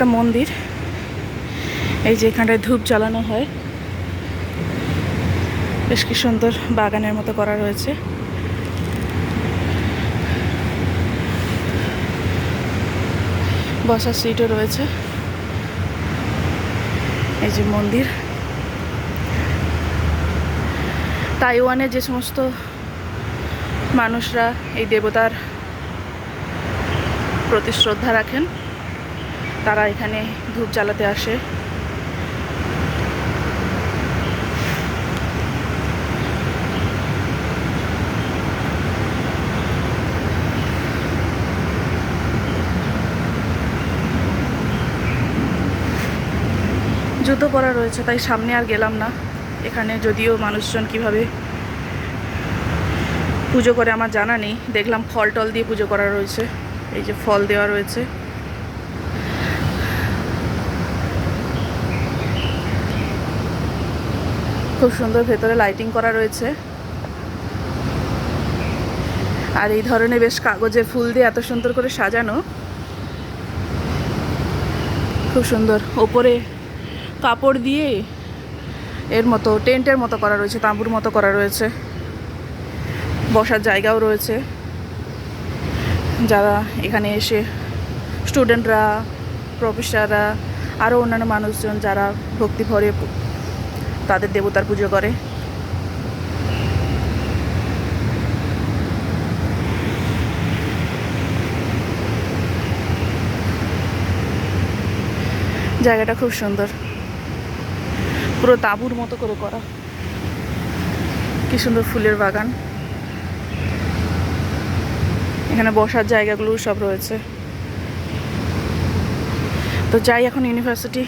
একটা মন্দির। এই যে এখানটায় ধূপ জ্বালানো হয়। বেশ কি সুন্দর বাগানের মতো করা রয়েছে। বসার সিটও রয়েছে। এই যে মন্দির। তাইওয়ানে যে সমস্ত মানুষরা এই দেবতার প্রতি শ্রদ্ধা রাখেন তারা এখানে ধূপ জ্বালাতে আসে। জুতো পরা রয়েছে, তাই সামনে আর গেলাম না। এখানে যদিও মানুষজন কীভাবে পুজো করে আমার জানা নেই। দেখলাম ফল টল দিয়ে পুজো করা রয়েছে। এই যে ফল দেওয়া রয়েছে। খুব সুন্দর ভেতরে লাইটিং করা রয়েছে। আর এই ধরনের বেশ কাগজের ফুল দিয়ে এত সুন্দর করে সাজানো। খুব সুন্দর। ওপরে কাপড় দিয়ে এর মতো, টেন্টের মতো করা রয়েছে, তাঁবুর মতো করা রয়েছে। বসার জায়গাও রয়েছে। যারা এখানে এসে স্টুডেন্টরা প্রফেসররা আরও অন্যান্য মানুষজন যারা ভক্তি ভরে তাদের দেবতার পুজো করে। জায়গাটা খুব সুন্দর। পুরো তাঁবুর মতো করে করা। কি সুন্দর ফুলের বাগান। এখানে বসার জায়গাগুলো সব রয়েছে। তো যাই এখন ইউনিভার্সিটি।